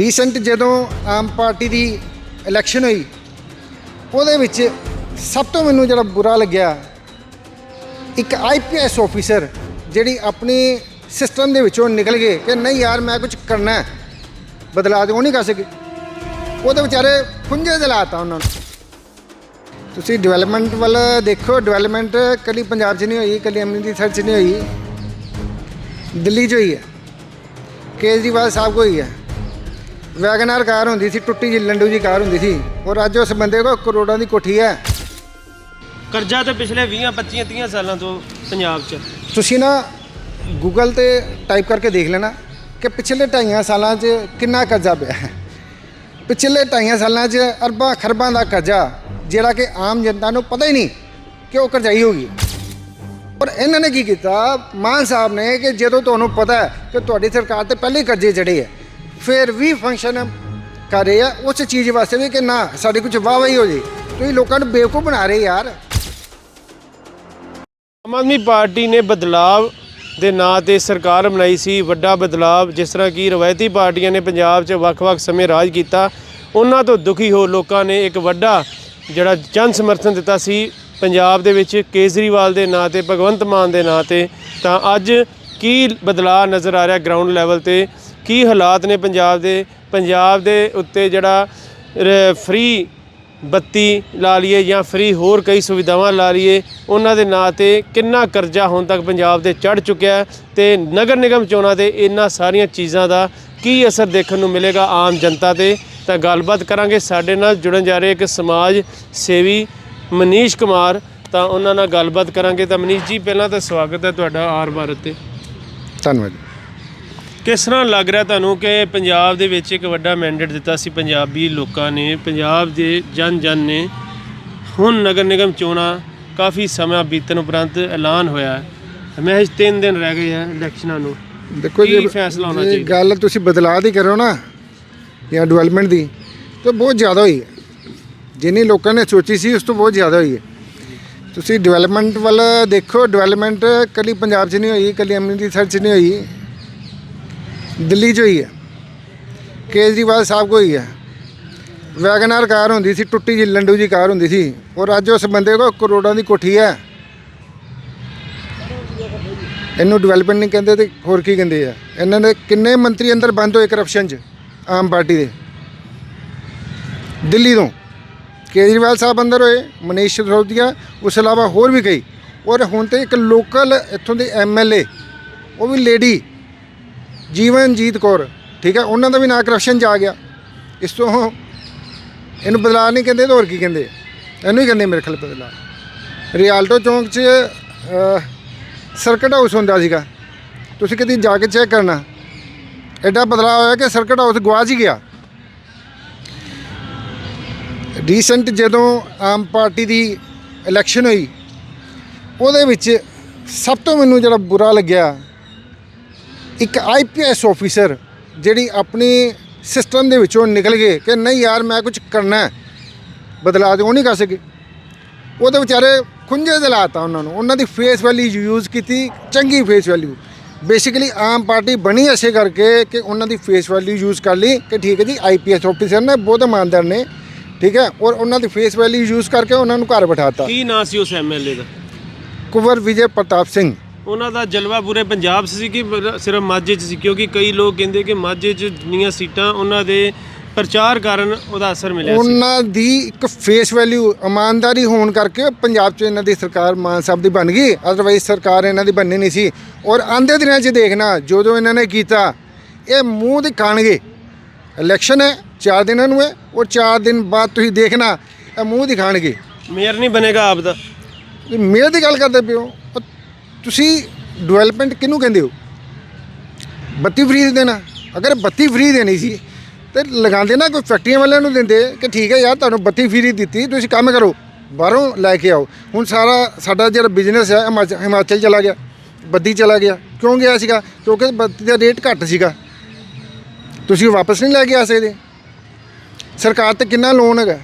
Recent ਜਦੋਂ ਆਮ party ਦੀ election ਹੋਈ, ਉਹਦੇ ਵਿੱਚ ਸਭ ਤੋਂ ਮੈਨੂੰ ਜਿਹੜਾ ਬੁਰਾ ਲੱਗਿਆ, ਇੱਕ ਆਈਪੀਐਸ ਆਫੀਸਰ ਜਿਹੜੀ ਆਪਣੀ ਸਿਸਟਮ ਦੇ ਵਿੱਚੋਂ ਨਿਕਲ ਗਏ ਕਿ ਨਹੀਂ ਯਾਰ ਮੈਂ ਕੁਝ ਕਰਨਾ ਹੈ ਬਦਲਾ ਦੇ ਉਹ ਨਹੀਂ ਕਰ ਸਕੇ। ਉਹਦੇ ਵਿਚਾਰੇ ਖੁੰਝੇ ਦਿਲਾਤਾ ਉਹਨਾਂ ਨੂੰ। ਤੁਸੀਂ ਡਿਵੈਲਪਮੈਂਟ ਵੱਲ ਦੇਖੋ ਡਿਵੈਲਪਮੈਂਟ ਕੱਲੀ ਪੰਜਾਬ 'ਚ ਨਹੀਂ ਹੋਈ ਕੱਲੀ ਅੰਮ੍ਰਿਤਸਰ 'ਚ ਨਹੀਂ ਹੋਈ, ਦਿੱਲੀ 'ਚ ਹੋਈ ਹੈ, ਕੇਜਰੀਵਾਲ ਸਾਹਿਬ ਕੋ ਹੋਈ ਹੈ। ਵੈਗਨਰ ਕਾਰ ਹੁੰਦੀ ਸੀ ਟੁੱਟੀ ਜਿਹੀ ਲੰਡੂ ਜੀ ਕਾਰ ਹੁੰਦੀ ਸੀ। ਔਰ ਅੱਜ ਉਸ ਬੰਦੇ ਕੋ ਕਰੋੜਾਂ ਦੀ ਕੋਠੀ ਹੈ। ਕਰਜ਼ਾ ਤੇ ਪਿਛਲੇ 20 25 30 ਸਾਲਾਂ ਤੋਂ ਪੰਜਾਬ 'ਚ। ਤੁਸੀਂ ਨਾ ਗੂਗਲ ਤੇ ਟਾਈਪ ਕਰਕੇ ਦੇਖ ਲੈਣਾ ਕਿ ਪਿਛਲੇ ਢਾਈਆਂ ਸਾਲਾਂ 'ਚ ਕਿੰਨਾ ਕਰਜ਼ਾ ਪਿਆ ਹੈ। ਪਿਛਲੇ ਢਾਈਆਂ ਸਾਲਾਂ 'ਚ ਅਰਬਾਂ ਖਰਬਾਂ ਦਾ ਕਰਜ਼ਾ ਜਿਹੜਾ ਕਿ ਆਮ ਜਨਤਾ ਨੂੰ ਪਤਾ ਹੀ ਨਹੀਂ ਕਿ ਉਹ ਕਰਜ਼ਾਈ ਹੋਗੀ ਪਰ ਇਹਨਾਂ ਨੇ ਕੀ ਕੀਤਾ? ਮਾਨ ਸਾਹਿਬ ਨੇ ਕਿ ਜਦੋਂ ਤੁਹਾਨੂੰ ਪਤਾ ਹੈ ਕਿ ਤੁਹਾਡੀ ਸਰਕਾਰ ਤੇ ਪਹਿਲੇ ਹੀ ਕਰਜ਼ੇ ਚੜੇ ਹੈ। ਫਿਰ ਵੀ ਫੰਕਸ਼ਨ ਕਰ ਰਹੇ ਆ, ਉਸ ਚੀਜ਼ ਵਾਸਤੇ ਵੀ ਕਿ ਨਾ, ਸਾਡੇ ਕੁਝ ਵਾਹ ਵਾਹੀ ਹੋ ਜੇ। ਤੁਸੀਂ ਲੋਕਾਂ ਨੂੰ ਬੇਵਕੂਫ ਬਣਾ ਰਹੇ ਯਾਰ। ਆਮ ਆਦਮੀ ਪਾਰਟੀ ਨੇ ਬਦਲਾਵ ਦੇ ਨਾਂ ਤੇ ਸਰਕਾਰ ਬਣਾਈ ਸੀ, ਵੱਡਾ ਬਦਲਾਵ, ਜਿਸ ਤਰ੍ਹਾਂ ਕਿ ਰਵਾਇਤੀ ਪਾਰਟੀਆਂ ਨੇ ਪੰਜਾਬ 'ਚ ਵੱਖ-ਵੱਖ ਸਮੇਂ ਰਾਜ ਕੀਤਾ। ਉਹਨਾਂ ਤੋਂ ਦੁਖੀ ਹੋ ਲੋਕਾਂ ਨੇ ਇੱਕ ਵੱਡਾ ਜਿਹੜਾ ਜਨ ਸਮਰਥਨ ਦਿੱਤਾ ਸੀ, ਪੰਜਾਬ ਦੇ ਵਿੱਚ ਕੇਜਰੀਵਾਲ ਦੇ ਨਾਂ ਤੇ, ਭਗਵੰਤ ਮਾਨ ਦੇ ਨਾਂ ਤੇ। ਤਾਂ ਅੱਜ ਕੀ ਬਦਲਾਅ ਨਜ਼ਰ ਆ ਰਿਹਾ ਗਰਾਊਂਡ ਲੈਵਲ ਤੇ? ਕੀ ਹਾਲਾਤ ਨੇ ਪੰਜਾਬ ਦੇ? ਪੰਜਾਬ ਦੇ ਉੱਤੇ ਜਿਹੜਾ ਫ੍ਰੀ ਬੱਤੀ ਲਾ ਲਈਏ ਜਾਂ ਫ੍ਰੀ ਹੋਰ ਕਈ ਸੁਵਿਧਾਵਾਂ ਲਾ ਲਈਏ, ਉਹਨਾਂ ਦੇ ਨਾਂ ਤੇ ਕਿੰਨਾ ਕਰਜ਼ਾ ਹੁਣ ਤੱਕ ਪੰਜਾਬ ਤੇ ਚੜ ਚੁੱਕਿਆ ਹੈ ਤੇ ਨਗਰ ਨਿਗਮ ਚੋਣਾਂ ਤੇ ਇਹਨਾਂ ਸਾਰੀਆਂ ਚੀਜ਼ਾਂ ਦਾ ਕੀ ਅਸਰ ਦੇਖਣ ਨੂੰ ਮਿਲੇਗਾ ਆਮ ਜਨਤਾ ਤੇ? ਤਾਂ ਗੱਲਬਾਤ ਕਰਾਂਗੇ ਸਾਡੇ ਨਾਲ ਜੁੜਨ ਜਾ ਰਹੇ ਇੱਕ ਸਮਾਜ ਸੇਵੀ ਮਨੀਸ਼ ਕੁਮਾਰ, ਤਾਂ ਉਹਨਾਂ ਨਾਲ ਗੱਲਬਾਤ ਕਰਾਂਗੇ। ਤਾਂ ਮਨੀਸ਼ ਜੀ, ਪਹਿਲਾਂ ਤਾਂ ਸਵਾਗਤ ਹੈ ਤੁਹਾਡਾ ਆਰ ਭਾਰਤ ਤੇ। ਧੰਨਵਾਦ ਕਿਸ ਤਰ੍ਹਾਂ ਲੱਗ ਰਿਹਾ ਤੁਹਾਨੂੰ ਕਿ ਪੰਜਾਬ ਦੇ ਵਿੱਚ ਇੱਕ ਵੱਡਾ ਮੈਂਡੇਟ ਦਿੱਤਾ ਸੀ? ਪੰਜਾਬੀ ਲੋਕਾਂ ਨੇ ਪੰਜਾਬ ਦੇ ਜਨ ਜਨ ਨੇ। ਹੁਣ ਨਗਰ ਨਿਗਮ ਚੋਣਾਂ ਕਾਫੀ ਸਮਾਂ ਬੀਤਣ ਉਪਰੰਤ ਐਲਾਨ ਹੋਇਆ ਹੈ। ਮਹਿਜ 3 ਦਿਨ ਰਹਿ ਗਏ ਆ ਇਲੈਕਸ਼ਨਾਂ ਨੂੰ। ਦੇਖੋ ਕੀ ਫੈਸਲਾ ਹੋਣਾ ਜੇ ਚਾਹੀਦਾ? ਗੱਲ ਤੁਸੀਂ ਬਦਲਾਅ ਦੀ ਕਰੋ ਨਾ ਜਾਂ ਡਿਵੈਲਪਮੈਂਟ ਦੀ ਤਾਂ ਬਹੁਤ ਜ਼ਿਆਦਾ ਹੋਈ ਹੈ। ਜਿੰਨੀ ਲੋਕਾਂ ਨੇ ਸੋਚੀ ਸੀ ਉਸ ਤੋਂ ਬਹੁਤ ਜ਼ਿਆਦਾ ਹੋਈ ਹੈ। ਤੁਸੀਂ ਡਿਵੈਲਪਮੈਂਟ ਵੱਲ ਦੇਖੋ ਡਿਵੈਲਪਮੈਂਟ ਕੱਲੀ ਪੰਜਾਬ 'ਚ ਨਹੀਂ ਹੋਈ ਕੱਲੀ ਅੰਮ੍ਰਿਤਸਰ 'ਚ ਨਹੀਂ ਹੋਈ। ਦਿੱਲੀ 'ਚ ਹੋਈ ਹੈ। ਕੇਜਰੀਵਾਲ ਸਾਹਿਬ ਕੋ ਹੋਈ ਹੈ। ਵੈਗਨਰ ਕਾਰ ਹੁੰਦੀ ਸੀ, ਟੁੱਟੀ ਜਿਹੀ, ਲੰਡੂ ਜੀ ਕਾਰ ਹੁੰਦੀ ਸੀ। ਔਰ ਅੱਜ ਉਸ ਬੰਦੇ ਕੋ ਕਰੋੜਾਂ ਦੀ ਕੋਠੀ ਹੈ। ਇਹਨੂੰ ਡਿਵੈਲਪਮੈਂਟ ਨਹੀਂ ਕਹਿੰਦੇ ਤੇ ਹੋਰ ਕੀ ਕਹਿੰਦੇ ਆ। ਇਹਨਾਂ ਦੇ ਕਿੰਨੇ ਮੰਤਰੀ ਅੰਦਰ ਬੰਦ ਹੋਏ ਕਰਪਸ਼ਨ 'ਚ ਆਮ ਪਾਰਟੀ ਦੇ? ਦਿੱਲੀ ਤੋਂ ਕੇਜਰੀਵਾਲ ਸਾਹਿਬ ਅੰਦਰ ਹੋਏ, ਮਨੀਸ਼ ਸਿਸੋਦੀਆ ਉਸ ਤੋਂ ਇਲਾਵਾ ਹੋਰ ਵੀ ਕਈ। ਔਰ ਹੁਣ ਤੇ ਇੱਕ ਲੋਕਲ ਇੱਥੋਂ ਦੇ ਐਮਐਲਏ ਉਹ ਵੀ ਲੇਡੀ ਜੀਵਨਜੀਤ ਕੌਰ, ਠੀਕ ਹੈ, ਉਹਨਾਂ ਦਾ ਵੀ ਨਾਂ ਕਰਪਸ਼ਨ 'ਚ ਆ ਗਿਆ। ਇਸ ਤੋਂ ਇਹਨੂੰ ਬਦਲਾਅ ਨਹੀਂ ਕਹਿੰਦੇ ਤਾਂ ਹੋਰ ਕੀ ਕਹਿੰਦੇ? ਇਹਨੂੰ ਹੀ ਕਹਿੰਦੇ ਮੇਰੇ ਖਿਆਲ ਬਦਲਾਅ। ਰਿਆਲਟੋ ਚੌਂਕ 'ਚ ਸਰਕਟ ਹਾਊਸ ਹੁੰਦਾ ਸੀਗਾ। ਤੁਸੀਂ ਕਦੀ ਜਾ ਕੇ ਚੈੱਕ ਕਰਨਾ। ਐਡਾ ਬਦਲਾਅ ਹੋਇਆ ਕਿ ਸਰਕਟ ਹਾਊਸ ਗਵਾਚ ਹੀ ਗਿਆ। ਰੀਸੈਂਟ ਜਦੋਂ ਆਮ ਪਾਰਟੀ ਦੀ ਇਲੈਕਸ਼ਨ ਹੋਈ, ਉਹਦੇ ਵਿੱਚ ਸਭ ਤੋਂ ਮੈਨੂੰ ਜਿਹੜਾ ਬੁਰਾ ਲੱਗਿਆ ਇੱਕ ਆਈਪੀਐਸ ਆਫੀਸਰ ਜਿਹੜੀ ਆਪਣੀ ਸਿਸਟਮ ਦੇ ਵਿੱਚੋਂ ਨਿਕਲ ਗਏ ਕਿ ਨਹੀਂ ਯਾਰ ਮੈਂ ਕੁਝ ਕਰਨਾ ਬਦਲਾ ਦੇ ਉਹ ਨਹੀਂ ਕਰ ਸਕੇ। ਉਹਦੇ ਵਿਚਾਰੇ ਖੁੰਝੇ ਦਿਲਾਤਾ ਉਹਨਾਂ ਨੂੰ। ਉਹਨਾਂ ਦੀ ਫੇਸ ਵੈਲਿਊ ਯੂਜ਼ ਕੀਤੀ ਚੰਗੀ face value basically Aam party ਬਣੀ ਐਸੇ ਕਰਕੇ ਕਿ ਉਹਨਾਂ ਦੀ ਫੇਸ ਵੈਲਿਊ ਯੂਜ਼ ਕਰ ਲਈ ਕਿ ਠੀਕ ਹੈ ਜੀ ਆਈਪੀਐਸ ਆਫੀਸਰ ਨੇ ਬਹੁਤ ਇਮਾਨਦਾਰ ਨੇ ਠੀਕ ਹੈ ਔਰ ਉਹਨਾਂ ਦੀ ਫੇਸ ਵੈਲਿਊ ਯੂਜ਼ ਕਰਕੇ ਉਹਨਾਂ ਨੂੰ ਘਰ ਬਿਠਾਤਾ। ਕੀ ਨਾਂ ਸੀ ਉਸ ਐਮਐਲਏ ਦਾ? ਕੁਵਰ ਵਿਜੇ ਪ੍ਰਤਾਪ ਸਿੰਘ। ਉਹਨਾਂ ਦਾ ਜਲਵਾ ਪੂਰੇ ਪੰਜਾਬ 'ਚ ਸੀ ਕਿ ਸਿਰਫ ਮਾਝੇ 'ਚ ਸੀ ਕਿਉਂਕਿ ਕਈ ਲੋਕ ਕਹਿੰਦੇ ਕਿ ਮਾਝੇ 'ਚ ਜਿੰਨੀਆਂ ਸੀਟਾਂ ਉਹਨਾਂ ਦੇ ਪ੍ਰਚਾਰ ਕਾਰਨ ਉਹਦਾ ਅਸਰ ਮਿਲਿਆ ਸੀ। ਉਹਨਾਂ ਦੀ ਇੱਕ ਫੇਸ ਵੈਲਿਊ ਇਮਾਨਦਾਰੀ ਹੋਣ ਕਰਕੇ ਪੰਜਾਬ 'ਚ ਇਹਨਾਂ ਦੀ ਸਰਕਾਰ ਮਾਨ ਸਾਹਿਬ ਦੀ ਬਣ ਗਈ ਅਦਰਵਾਈਜ਼ ਸਰਕਾਰ ਇਹਨਾਂ ਦੀ ਬਣਨੀ ਨਹੀਂ ਸੀ। ਔਰ ਆਂਦੇ ਦਿਨਾਂ 'ਚ ਦੇਖਣਾ ਜੋ ਜੋ ਇਹਨਾਂ ਨੇ ਕੀਤਾ ਇਹ ਮੂੰਹ ਦਿਖਾਣਗੇ। ਇਲੈਕਸ਼ਨ ਹੈ 4 ਦਿਨਾਂ ਨੂੰ ਹੈ ਔਰ 4 ਦਿਨ ਬਾਅਦ ਤੁਸੀਂ ਦੇਖਣਾ ਇਹ ਮੂੰਹ ਦਿਖਾਣਗੇ। ਮੇਅਰ ਨਹੀਂ ਬਣੇਗਾ ਆਪ ਦਾ ਮੇਰੇ ਦੀ ਗੱਲ ਕਰਦੇ ਪਿਓ ਤੁਸੀਂ ਡਿਵੈਲਪਮੈਂਟ ਕਿਹਨੂੰ ਕਹਿੰਦੇ ਹੋ? ਬੱਤੀ ਫ੍ਰੀ ਦੇਣਾ। ਅਗਰ ਬੱਤੀ ਫ੍ਰੀ ਦੇਣੀ ਸੀ ਤੇ ਲਗਾਉਂਦੇ ਨਾ ਕੋਈ ਫੈਕਟਰੀਆਂ ਵਾਲਿਆਂ ਨੂੰ ਦਿੰਦੇ ਕਿ ਠੀਕ ਹੈ ਯਾਰ ਤੁਹਾਨੂੰ ਬੱਤੀ ਫ੍ਰੀ ਦਿੱਤੀ ਤੁਸੀਂ ਕੰਮ ਕਰੋ ਬਾਹਰੋਂ ਲੈ ਕੇ ਆਓ। ਹੁਣ ਸਾਰਾ ਸਾਡਾ ਜਿਹੜਾ ਬਿਜ਼ਨਸ ਹੈ ਹਿਮਾਚ- ਹਿਮਾਚਲ ਚਲਾ ਗਿਆ ਬੱਦੀ ਚਲਾ ਗਿਆ। ਕਿਉਂ ਗਿਆ ਸੀਗਾ? ਕਿਉਂਕਿ ਬੱਤੀ ਦਾ ਰੇਟ ਘੱਟ ਸੀਗਾ। ਤੁਸੀਂ ਵਾਪਸ ਨਹੀਂ ਲੈ ਕੇ ਆ ਸਕਦੇ। ਸਰਕਾਰ ਤੇ ਕਿੰਨਾ ਲੋਨ ਹੈਗਾ?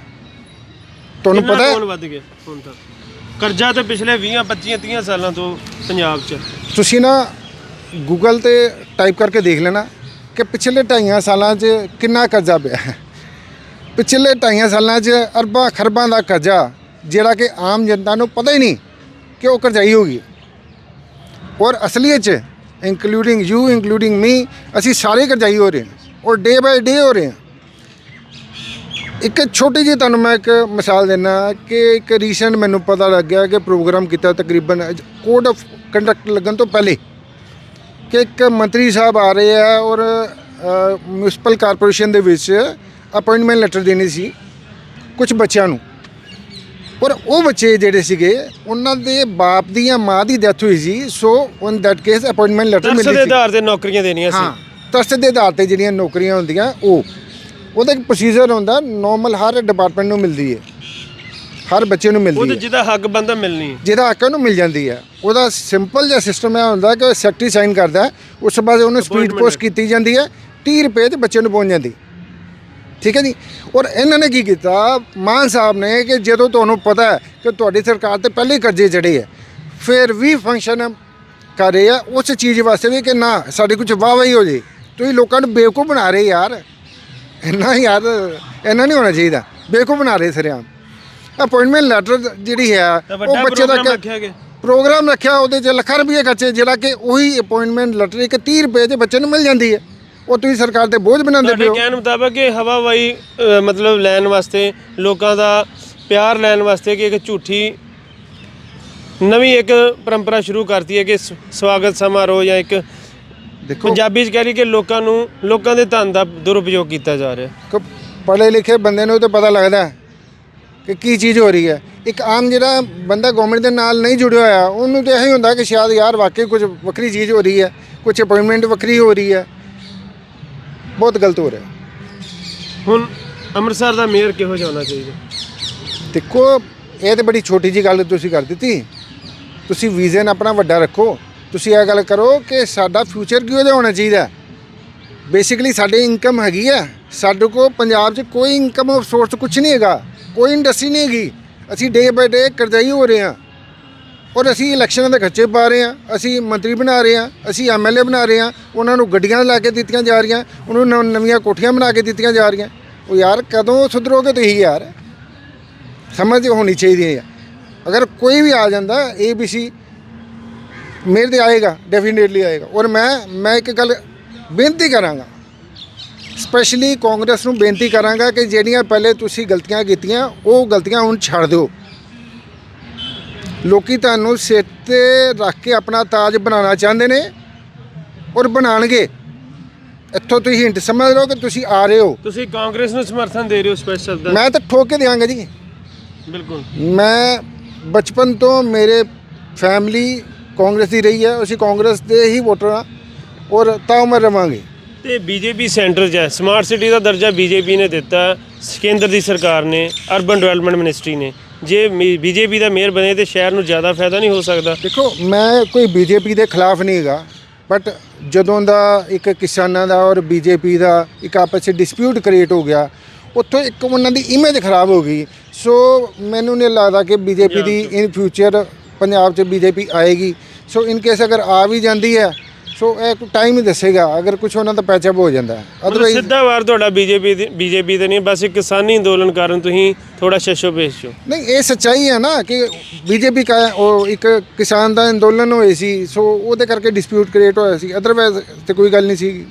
ਤੁਹਾਨੂੰ ਪਤਾ ਹੈ? ਲੋਨ ਵੱਧ ਗਿਆ ਹੁਣ ਤੱਕ ਕਰਜ਼ਾ ਤੇ ਪਿਛਲੇ 20 25 30 ਸਾਲਾਂ ਤੋਂ ਪੰਜਾਬ 'ਚ ਤੁਸੀਂ ਨਾ ਗੂਗਲ ਤੇ ਟਾਈਪ ਕਰਕੇ ਦੇਖ ਲੈਣਾ ਕਿ ਪਿਛਲੇ ਢਾਈਆਂ ਸਾਲਾਂ 'ਚ ਕਿੰਨਾ ਕਰਜ਼ਾ ਪਿਆ ਹੈ। ਪਿਛਲੇ ਢਾਈਆਂ ਸਾਲਾਂ 'ਚ ਅਰਬਾਂ, ਖਰਬਾਂ ਦਾ ਕਰਜ਼ਾ, ਜਿਹੜਾ ਕਿ ਆਮ ਜਨਤਾ ਨੂੰ ਪਤਾ ਹੀ ਨਹੀਂ ਕਿ ਉਹ ਕਰਜ਼ਾਈ ਹੋ ਗਈ ਔਰ ਅਸਲੀਅਤ 'ਚ ਇਨਕਲੂਡਿੰਗ ਯੂ ਇਨਕਲੂਡਿੰਗ ਮੀ ਅਸੀਂ ਸਾਰੇ ਕਰਜ਼ਾਈ ਹੋ ਰਹੇ ਹਾਂ। ਔਰ ਡੇ ਬਾਏ ਡੇ ਹੋ ਰਹੇ ਹਾਂ। ਇੱਕ ਛੋਟੀ ਜਿਹੀ ਤੁਹਾਨੂੰ ਮੈਂ ਇੱਕ ਮਿਸਾਲ ਦਿੰਦਾ ਕਿ ਇੱਕ ਰੀਸੈਂਟ ਮੈਨੂੰ ਪਤਾ ਲੱਗਿਆ ਕਿ ਪ੍ਰੋਗਰਾਮ ਕੀਤਾ ਤਕਰੀਬਨ ਕੋਡ ਆਫ ਕੰਡਕਟ ਲੱਗਣ ਤੋਂ ਪਹਿਲੇ ਕਿ ਇੱਕ ਮੰਤਰੀ ਸਾਹਿਬ ਆ ਰਹੇ ਆ ਔਰ ਮਿਊਨਿਸਪਲ ਕਾਰਪੋਰੇਸ਼ਨ ਦੇ ਵਿੱਚ ਅਪਾਇੰਟਮੈਂਟ ਲੈਟਰ ਦੇਣੀ ਸੀ ਕੁਝ ਬੱਚਿਆਂ ਨੂੰ। ਔਰ ਉਹ ਬੱਚੇ ਜਿਹੜੇ ਸੀਗੇ ਉਹਨਾਂ ਦੇ ਬਾਪ ਦੀ ਜਾਂ ਮਾਂ ਦੀ ਡੈਥ ਹੋਈ ਸੀ so on that case appointment letter ਤਰਸ ਮਿਲੀ ਦੇ ਸੀ। ਆਧਾਰ ਤੇ ਨੌਕਰੀਆਂ ਦੇਣੀਆਂ ਹਾਂ ਸੀ ਤਰਸ ਦੇ ਆਧਾਰ ਤੇ ਜਿਹੜੀਆਂ ਨੌਕਰੀਆਂ ਹੁੰਦੀਆਂ ਉਹ। ਉਹਦਾ ਇੱਕ ਪ੍ਰੋਸੀਜਰ ਹੁੰਦਾ ਨਾਰਮਲ ਹਰ ਡਿਪਾਰਟਮੈਂਟ ਨੂੰ ਮਿਲਦੀ ਹੈ। ਹਰ ਬੱਚੇ ਨੂੰ ਉਹ ਮਿਲਦੀ ਹੈ। ਜਿਹਦਾ ਹੱਕ ਬੰਦਾ ਮਿਲਣੀ। ਹੈ। ਜਿਹਦਾ ਹੱਕ ਹੈ ਉਹਨੂੰ ਮਿਲ ਜਾਂਦੀ ਹੈ। ਉਹਦਾ ਸਿੰਪਲ ਜਿਹਾ ਸਿਸਟਮ ਇਹ ਹੁੰਦਾ ਕਿ ਸੈਕਟਰੀ ਸਾਈਨ ਕਰਦਾ ਹੈ, ਉਸ ਤੋਂ ਬਾਅਦ ਉਹਨੂੰ ਸਪੀਡ ਪੋਸਟ ਕੀਤੀ ਜਾਂਦੀ ਹੈ 30 ਰੁਪਏ ਤੇ ਬੱਚੇ ਨੂੰ ਪਹੁੰਚ ਜਾਂਦੀ। ਠੀਕ ਹੈ ਜੀ? ਔਰ ਇਹਨਾਂ ਨੇ ਕੀ ਕੀਤਾ? ਮਾਨ ਸਾਹਿਬ ਨੇ ਕਿ ਜਦੋਂ ਤੁਹਾਨੂੰ ਪਤਾ ਹੈ ਕਿ ਤੁਹਾਡੀ ਸਰਕਾਰ ਤੇ ਪਹਿਲੇ ਹੀ ਕਰਜ਼ੇ ਚੜੇ ਹੈ ਫਿਰ ਵੀ ਫੰਕਸ਼ਨ ਕਰ ਰਹੇ ਆ ਉਸ ਚੀਜ਼ ਵਾਸਤੇ ਵੀ ਕਿ ਨਾ ਸਾਡੇ ਕੁਝ ਵਾਹ ਵਾਹੀ ਹੋ ਜੇ। ਤੁਸੀਂ ਲੋਕਾਂ ਨੂੰ ਬੇਵਕੂਫ ਬਣਾ ਰਹੇ ਯਾਰ। ਇੰਨਾ ਯਾਰ ਇੰਨਾ ਨਹੀਂ ਹੋਣਾ ਚਾਹੀਦਾ। ਬੇਵਕੂਫ ਬਣਾ ਰਹੇ ਸਰਿਆਮ ਅਪਾਇੰਟਮੈਂਟ ਲੈਟਰ ਜਿਹੜੀ ਹੈ ਉਹ ਬੱਚੇ ਦਾ ਪ੍ਰੋਗਰਾਮ ਕ- ਰੱਖਿਆ ਉਹਦੇ 'ਚ ਲੱਖਾਂ ਰੁਪਏ ਖਰਚੇ ਜਿਹੜਾ ਕਿ ਉਹੀ ਅਪਾਇੰਟਮੈਂਟ ਲੈਟਰ ਇੱਕ 30 ਰੁਪਏ 'ਚ ਬੱਚੇ ਨੂੰ ਮਿਲ ਜਾਂਦੀ ਹੈ। ਉਹ ਤੁਸੀਂ ਸਰਕਾਰ ਤੇ ਬੋਝ ਬਣਾਉਂਦੇ ਤੁਹਾਡੇ ਪਿਓ ਕਹਿਣ ਮੁਤਾਬਕ ਇਹ ਹਵਾਵਾਈ ਮਤਲਬ ਲੈਣ ਵਾਸਤੇ ਲੋਕਾਂ ਦਾ ਪਿਆਰ ਲੈਣ ਵਾਸਤੇ ਕਿ ਇੱਕ ਝੂਠੀ ਨਵੀਂ ਇੱਕ ਪਰੰਪਰਾ ਸ਼ੁਰੂ ਕਰਤੀ ਹੈ ਕਿ ਸਵਾਗਤ ਸਮਾਰੋਹ ਜਾਂ ਇੱਕ ਦੇਖੋ। ਪੰਜਾਬੀ ਚ ਕਹਿ ਲਈ ਕਿ ਲੋਕਾਂ ਨੂੰ ਲੋਕਾਂ ਦੇ ਧਨ ਦਾ ਦੁਰਉਪਯੋਗ ਕੀਤਾ ਜਾ ਰਿਹਾ। ਪੜ੍ਹੇ ਲਿਖੇ ਬੰਦੇ ਨੂੰ ਤਾਂ ਪਤਾ ਲੱਗਦਾ ਹੈ ਕਿ ਕੀ ਚੀਜ਼ ਹੋ ਰਹੀ ਹੈ। ਇੱਕ ਆਮ ਜਿਹੜਾ ਬੰਦਾ ਗਵਰਨਮੈਂਟ ਦੇ ਨਾਲ ਨਹੀਂ ਜੁੜਿਆ ਹੋਇਆ ਉਹਨੂੰ ਤਾਂ ਇਹੀ ਹੁੰਦਾ ਕਿ ਸ਼ਾਇਦ ਯਾਰ ਵਾਕਈ ਕੁਝ ਵੱਖਰੀ ਚੀਜ਼ ਹੋ ਰਹੀ ਹੈ ਕੁਝ ਅਪਾਇੰਟਮੈਂਟ ਵੱਖਰੀ ਹੋ ਰਹੀ ਹੈ। ਬਹੁਤ ਗਲਤ ਹੋ ਰਿਹਾ। ਹੁਣ ਅੰਮ੍ਰਿਤਸਰ ਦਾ ਮੇਅਰ ਕਿਹੋ ਜਿਹਾ ਹੋਣਾ ਚਾਹੀਦਾ? ਦੇਖੋ ਇਹ ਤੇ ਬੜੀ ਛੋਟੀ ਜੀ ਗੱਲ ਤੁਸੀਂ ਕਰ ਦਿੱਤੀ। ਤੁਸੀਂ ਵਿਜ਼ਨ ਆਪਣਾ ਵੱਡਾ ਰੱਖੋ। ਤੁਸੀਂ ਇਹ ਗੱਲ ਕਰੋ ਕਿ ਸਾਡਾ ਫਿਊਚਰ ਕਿਹੋ ਜਿਹਾ ਹੋਣਾ ਚਾਹੀਦਾ? ਬੇਸਿਕਲੀ ਸਾਡੀ ਇਨਕਮ ਹੈਗੀ ਆ। ਸਾਡੇ ਕੋਲ ਪੰਜਾਬ 'ਚ ਕੋਈ ਇਨਕਮ ਸੋਰਸ ਕੁਝ ਨਹੀਂ ਹੈਗਾ। ਕੋਈ ਇੰਡਸਟਰੀ ਨਹੀਂ ਹੈਗੀ। ਅਸੀਂ ਡੇ ਬਾਏ ਡੇ ਕਰਜ਼ਾਈ ਹੋ ਰਹੇ ਹਾਂ। ਔਰ ਅਸੀਂ ਇਲੈਕਸ਼ਨਾਂ ਦੇ ਖਰਚੇ ਪਾ ਰਹੇ ਹਾਂ। ਅਸੀਂ ਮੰਤਰੀ ਬਣਾ ਰਹੇ ਹਾਂ। ਅਸੀਂ ਐਮਐਲਏ ਬਣਾ ਰਹੇ ਹਾਂ। ਉਹਨਾਂ ਨੂੰ ਗੱਡੀਆਂ ਲਾ ਕੇ ਦਿੱਤੀਆਂ ਜਾ ਰਹੀਆਂ। ਉਹਨੂੰ ਨਵ- ਨਵੀਆਂ ਕੋਠੀਆਂ ਬਣਾ ਕੇ ਦਿੱਤੀਆਂ ਜਾ ਰਹੀਆਂ। ਉਹ ਯਾਰ ਕਦੋਂ ਸੁਧਰੋਗੇ ਤੁਸੀਂ ਯਾਰ? ਸਮਝ ਹੋਣੀ ਚਾਹੀਦੀ ਹੈ। ਅਗਰ ਕੋਈ ਵੀ ਆ ਜਾਂਦਾ ਏਬੀਸੀ ਮੇਰੇ ਤੇ ਆਏਗਾ ਡੈਫੀਨੇਟਲੀ ਆਏਗਾ। ਔਰ ਮੈਂ ਮੈਂ ਇੱਕ ਗੱਲ ਬੇਨਤੀ ਕਰਾਂਗਾ। ਸਪੈਸ਼ਲੀ ਕਾਂਗਰਸ ਨੂੰ ਬੇਨਤੀ ਕਰਾਂਗਾ ਕਿ ਜਿਹੜੀਆਂ ਪਹਿਲੇ ਤੁਸੀਂ ਗਲਤੀਆਂ ਕੀਤੀਆਂ ਉਹ ਗਲਤੀਆਂ ਹੁਣ ਛੱਡ ਦਿਓ। ਲੋਕੀ ਤੁਹਾਨੂੰ ਸਿਰ ਤੇ ਰੱਖ ਕੇ ਆਪਣਾ ਤਾਜ ਬਣਾਉਣਾ ਚਾਹੁੰਦੇ ਨੇ ਔਰ ਬਣਾਣਗੇ ਇੱਥੋਂ ਤੁਸੀਂ ਹਿੰਟ ਸਮਝ ਲਓ ਕਿ ਤੁਸੀਂ ਆ ਰਹੇ ਹੋ। ਤੁਸੀਂ ਕਾਂਗਰਸ ਨੂੰ ਸਮਰਥਨ ਦੇ ਰਹੇ ਹੋ ਸਪੈਸ਼ਲ ਦਾ? ਮੈਂ ਤਾਂ ਠੋਕ ਕੇ ਦਿਆਂਗਾ ਜੀ। ਬਿਲਕੁਲ। ਮੈਂ ਬਚਪਨ ਤੋਂ ਮੇਰੇ ਫੈਮਿਲੀ ਕਾਂਗਰਸ ਦੀ ਰਹੀ ਹੈ ਅਸੀਂ ਕਾਂਗਰਸ ਦੇ ਹੀ ਵੋਟਰ ਹਾਂ ਔਰ ਤਾਂ ਉਮਰ ਰਵਾਂਗੇ। ਤੇ ਬੀਜੇਪੀ ਸੈਂਟਰ 'ਚ ਹੈ। ਸਮਾਰਟ ਸਿਟੀ ਦਾ ਦਰਜਾ ਬੀਜੇਪੀ ਨੇ ਦਿੱਤਾ। ਕੇਂਦਰ ਦੀ ਸਰਕਾਰ ਨੇ ਅਰਬਨ ਡਿਵੈਲਪਮੈਂਟ ਮਿਨਿਸਟਰੀ ਨੇ। ਜੇ ਬੀਜੇਪੀ ਦਾ ਮੇਅਰ ਬਣੇ ਤੇ ਸ਼ਹਿਰ ਨੂੰ ਜ਼ਿਆਦਾ ਫਾਇਦਾ ਨਹੀਂ ਹੋ ਸਕਦਾ। ਦੇਖੋ ਮੈਂ ਕੋਈ ਬੀਜੇਪੀ ਦੇ ਖਿਲਾਫ ਨਹੀਂ ਹੈਗਾ ਬਟ ਜਦੋਂ ਦਾ ਇੱਕ ਕਿਸਾਨਾਂ ਦਾ ਔਰ ਬੀਜੇਪੀ ਦਾ ਇੱਕ ਆਪਸ ਵਿੱਚ ਡਿਸਪਿਊਟ ਕ੍ਰੀਏਟ ਹੋ ਗਿਆ ਉੱਥੋਂ ਇੱਕ ਉਹਨਾਂ ਦੀ ਇਮੇਜ ਖਰਾਬ ਹੋ ਗਈ। ਸੋ ਮੈਨੂੰ ਨਹੀਂ ਲੱਗਦਾ ਕਿ ਬੀਜੇਪੀ ਦੀ ਇਨ ਫਿਊਚਰ ਪੰਜਾਬ 'ਚ ਬੀਜੇਪੀ ਆਏਗੀ। ਸੋ ਇਨ ਕੇਸ ਅਗਰ ਆ ਵੀ ਜਾਂਦੀ ਹੈ ਸੋ ਇਹ ਟਾਈਮ ਹੀ ਦੱਸੇਗਾ ਅਗਰ ਕੁਝ ਉਹਨਾਂ ਦਾ ਪੈਚਅਪ ਹੋ ਜਾਂਦਾ ਅਦਰਵਾਈਜ਼ ਸਿੱਧਾ ਵਾਰ ਤੁਹਾਡਾ ਬੀਜੇਪੀ ਦੀ ਬੀਜੇਪੀ ਤੇ ਨਹੀਂ ਬਸ ਇੱਕ ਕਿਸਾਨੀ ਅੰਦੋਲਨ ਕਾਰਨ ਤੁਸੀਂ ਥੋੜਾ ਸ਼ਸ਼ੋ ਪੇਸ਼ ਨਹੀਂ ਇਹ ਸੱਚਾਈ ਹੈ ਨਾ ਕਿ ਬੀਜੇਪੀ ਕਾ ਉਹ ਇੱਕ ਕਿਸਾਨ ਦਾ ਅੰਦੋਲਨ ਹੋਏ ਸੀ ਸੋ ਉਹਦੇ ਕਰਕੇ ਡਿਸਪਿਊਟ ਕ੍ਰੀਏਟ ਹੋਇਆ ਸੀ। ਅਦਰਵਾਈਜ਼ ਤੇ ਕੋਈ ਗੱਲ ਨਹੀਂ ਸੀ।